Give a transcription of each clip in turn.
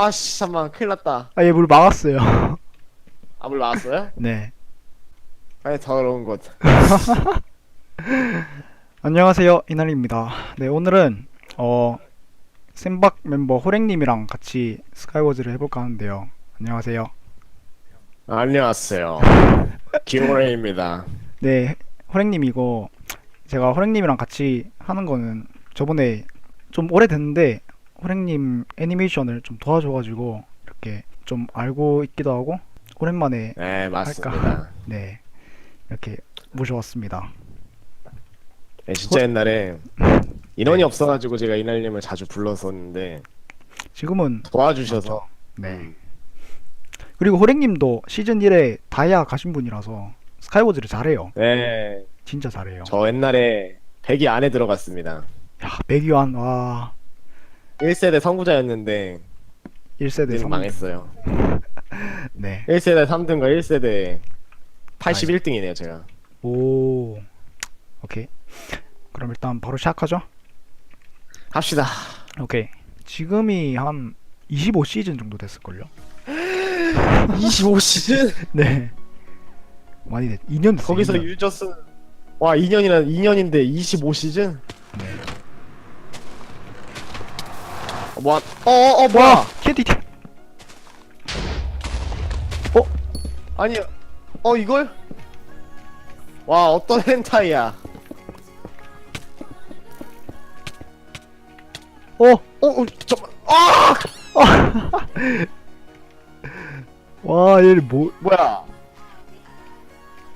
아씨 잠만 큰일 났다 아, 얘 물 막았어요. 아 물 나왔어요? 네. 아니 더러운 것 안녕하세요. 이날입니다. 네, 오늘은, 어, 쌤박 멤버 호랭님이랑 같이 스카이워즈를 해볼까 하는데요. 안녕하세요. 안녕하세요 김호래입니다 네, 호랭님 이거, 제가 호랭님이랑 같이 하는 거는 저번에 좀 오래됐는데, 호랭님 애니메이션을 좀 도와줘가지고, 이렇게 좀 알고 있기도 하고, 오랜만에, 네 맞습니다 네, 이렇게 모셔왔습니다. 네, 진짜 옛날에 인원이 없어가지고 제가 이날님을 자주 불렀었는데 지금은, 도와주셔서 네. 음, 그리고 호랭님도 시즌 1에 다이아 가신 분이라서 스카이워즈를 잘해요. 네, 진짜 잘해요. 저 옛날에 100위 안에 들어갔습니다 야, 백위안 와 1세대 선구자였는데 1세대 이제 성 망했어요 네. 1세대 3등과 1세대 81등이네요 제가 오. 오케이. 그럼 일단 바로 시작하죠. 합시다 오케이. 지금이 한 25시즌 정도 됐을걸요? 25시즌? 네. 많이 됐. 2년 됐어요. 거기서 2년. 유저스는 와 2년이나 2년인데 25시즌? 네. 어, 뭐야 어어 뭐야 캐디티. 아니 어 이걸? 와 어떤 헨타이야 어. 어, 어 잠깐 아 와, 얘 뭐, 뭐야 I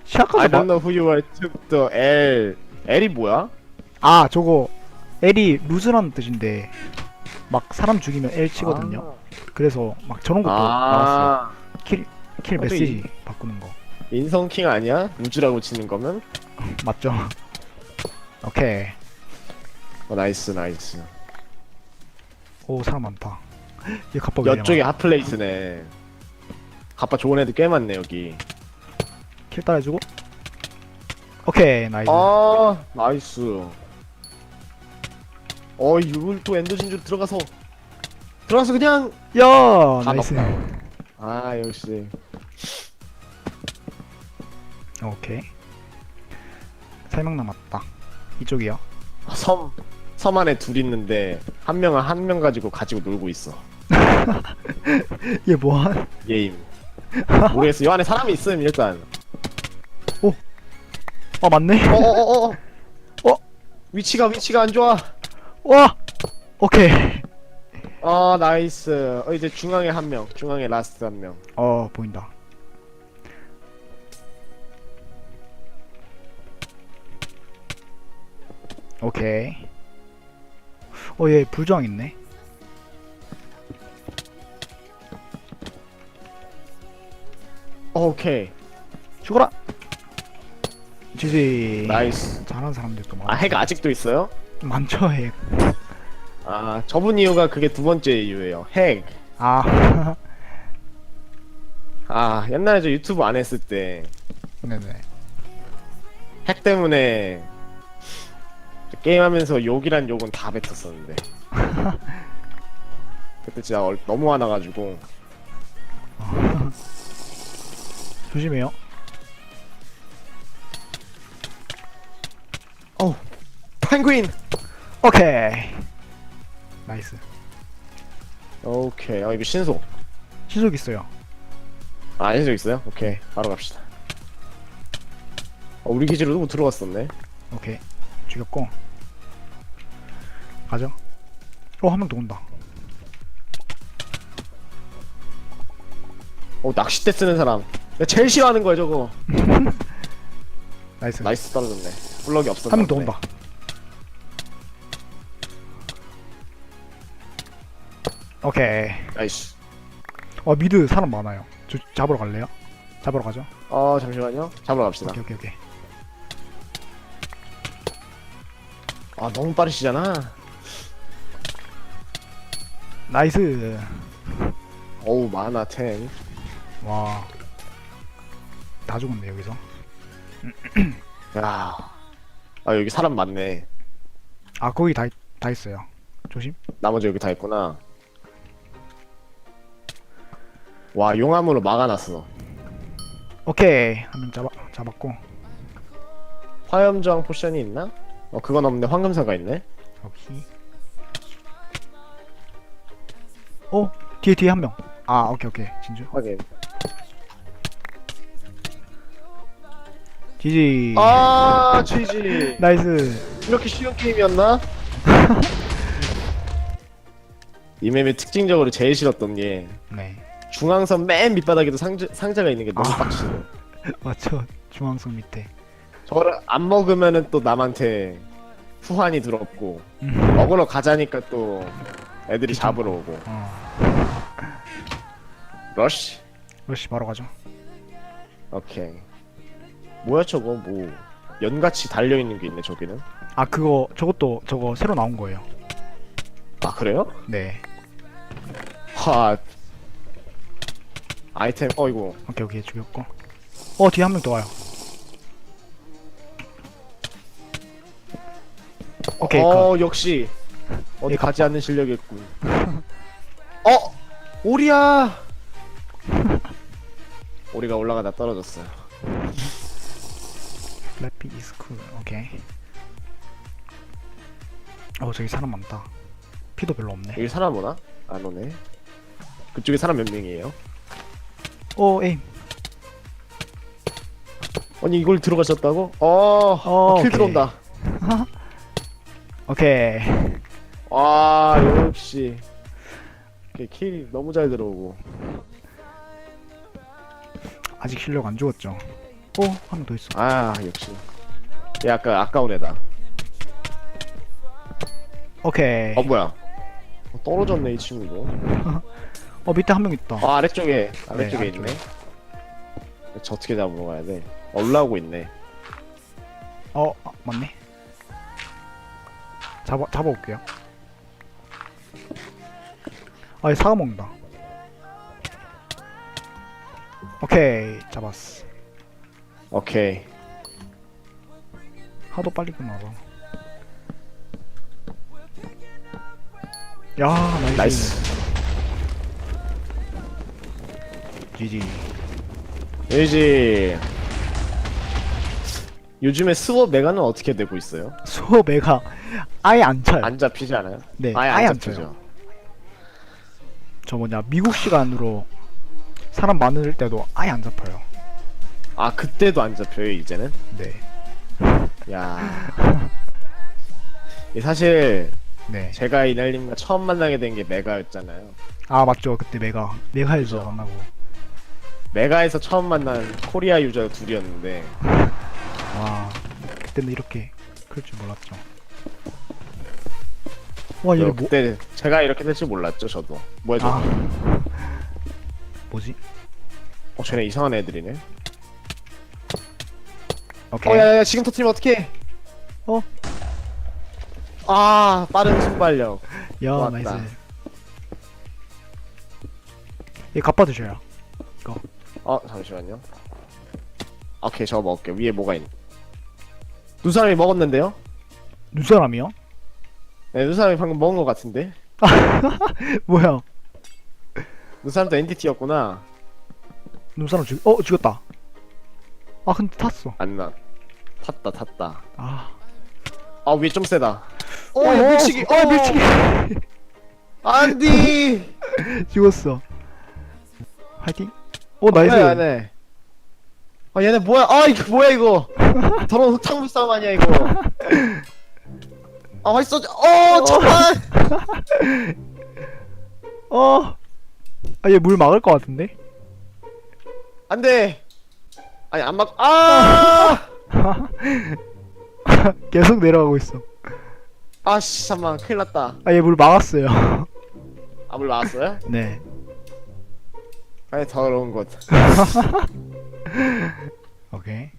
시작하자. don't know who you are took the L L이 뭐야? 아, 저거 L이 루즈라는 뜻인데 막 사람 죽이면 L 치거든요. 그래서 막 저런 것도 나왔어요. 아 킬, 킬 갑자기- 메시지 바꾸는 거. 인성킹 아니야? 우주라고 치는 거면? 맞죠? 오케이. 어 나이스 나이스 오, 사람 많다. 얘 갑바 왜 이래 많아? 핫플레이스네 가빠 좋은 애들 꽤 많네 여기 킬 따라해주고. 오케이, 나이스. 아 나이스 어 이걸 또 엔더 진주 들어가서 들어가서 그냥 야, 다 나이스. 아 역시 오케이. 세 명 남았다. 이쪽이요. 섬, 섬 안에 둘 있는데 한 명은 한 명 가지고 가지고 놀고 있어 얘 뭐한? 게임 모르겠어 이 안에 사람이 있음 일단 어, 맞네. 어어어 어 어? 위치가 위치가 안 좋아 와! 오케이. 아 나이스 어 이제 중앙에 한명 중앙에 라스트 한명 어, 보인다. 오케이. 어, 얘 불저항 있네. 오케이 죽어라! 지지. 나이스 잘하는 사람들도 많아. 아 핵 아직도 있어요? 많죠, 핵. 아 접은 이유가 그게 두 번째 이유예요. 핵. 아, 아 옛날에 저 유튜브 안 했을 때. 핵 네네. 때문에 게임하면서 욕이란 욕은 다 뱉었었는데. 그때 진짜 얼- 너무 화나가지고. 조심해요. 펭귄 오케이. 나이스. 오케이 아 이거 신속 시속 있어요. 아 신속 있어요? 오케이 바로 갑시다 어, 우리 기지로 누구 들어갔었네 오케이. 죽였고. 가죠. 어, 한 명 더 온다. 어 낚싯대 쓰는 사람 내가 제일 싫어하는 거야 저거 나이스. 나이스 떨어졌네 블럭이 없었네 한 명 더 온다. 오케이. 나이스 어, 미드 사람 많아요. 저 잡으러 갈래요? 잡으러 가죠. 어 잠시만요 잡으러 갑시다 오케이, 오케이, 오케이. 아 너무 빠르시잖아 나이스. 어우 마나 10 와. 다 죽었네, 여기서. 야. 아 여기 사람 많네 아, 거기 다, 있- 다 있어요. 조심. 나머지 여기 다 있구나 와 용암으로 막아놨어. 오케이 한명 잡아 잡았고 화염저항 포션이 있나? 어 그건 없네. 황금사가 있네. 여기 어 뒤에 뒤에 한명아 오케이 오케이 진주 확인. 지지 아 GG. 나이스 이렇게 쉬운 게임이었나? 이 맵의 특징적으로 제일 싫었던 게 네 중앙선 맨 밑바닥에도 상자, 상자가 있는 게 너무 아. 빡치네. 맞죠. 중앙선 밑에. 저거를 안 먹으면은 또 남한테 후환이 들었고 음. 먹으러 가자니까 또 애들이 잡으러 오고. 어. 러쉬. 러시 바로 가죠. 오케이. 뭐야 저거? 뭐 연같이 달려 있는 게 있네 저기는. 아 그거 저것도 저거 새로 나온 거예요. 아 그래요? 네. 하 아이템 어이구 오케이 오케이 죽였고. 어 뒤에 한 명 더 와요. 오케이 어 역시. 어디 얘 가지 않는 실력이었군. 어 오리야! 오리가 올라가다 떨어졌어요. 플래피 이스 쿨 오케이. 어 저기 사람 많다. 피도 별로 없네. 여기 사람 오나? 안 오네. 그쪽에 사람 몇 명이에요? 오 에임. 아니 이걸 들어가셨다고? 어, 어, 킬 오케이. 들어온다. 오케이. 아 역시. 이렇게 킬 너무 잘 들어오고. 아직 실력 안 죽었죠? 어한명 더 있어. 아 역시. 얘 아까 아까운 애다. 오케이. 어 뭐야? 어, 떨어졌네 이 친구도 어 밑에 한 명 있다. 어 아래쪽에 아래쪽에 네, 있네. 저 어떻게 잡으러 가야 돼? 어, 올라오고 있네. 어 아, 맞네. 잡아 잡아올게요. 아얘 사과 먹는다. 오케이 잡았어. 오케이. 하도 빨리 끝나서 야 나이스, 나이스 GG 유지. 요즘에 스워 메가는 어떻게 되고 있어요? 애가 아예 안 차요. 안 잡히지 않아요? 네 아예, 안 차요. 저 뭐냐 미국 시간으로 사람 많을 때도 아예 안 잡혀요. 아 그때도 안 잡혀요 이제는? 네. 야. 이 사실 네. 제가 이날님과 처음 만나게 된 게 메가였잖아요. 아 맞죠. 그때 메가. 메가에서. 만나고 메가에서 처음 만난 코리아 유저 둘이었는데. 와 그때는 이렇게 클 줄 몰랐죠. 와 얘네 저뭐 그때 제가 이렇게 될 줄 몰랐죠 저도. 뭐야 저거? 아. 뭐지? 어 쟤네 이상한 애들이네. 오케이. 어 야야야 지금 터트리면 어떡해? 어? 아 빠른 순발력. 야 좋았다. 나이스. 얘 갚아 드셔요 어 잠시만요. 오케이 저거 먹을게 위에 뭐가 있네 눈사람이 먹었는데요? 눈사람이요? 네 눈사람이 방금 먹은 것 같은데. 뭐야? 눈사람도 NTT였구나. 눈사람 죽.. 어 죽였다. 아 근데 탔어. 안나. 탔다 탔다. 아. 아 위에 좀 세다. 어, 어, 야, 밀치기. 어, 밀치기. 안디 죽었어. 화이팅 어 나이스 뭐야 얘네 아 얘네 뭐야 아 이거 뭐야 이거 더러운 흙탕물 싸움 아니야 이거 아 맛있어 어 잠깐 어. 아, 얘 물 막을 것 같은데? 안돼 아니 안 막.. 아! 계속 내려가고 있어. 아씨 잠만 큰일 났다 아, 얘 물 막았어요. 아 물 나왔어요? 네. 아이 더러운 것 오케이.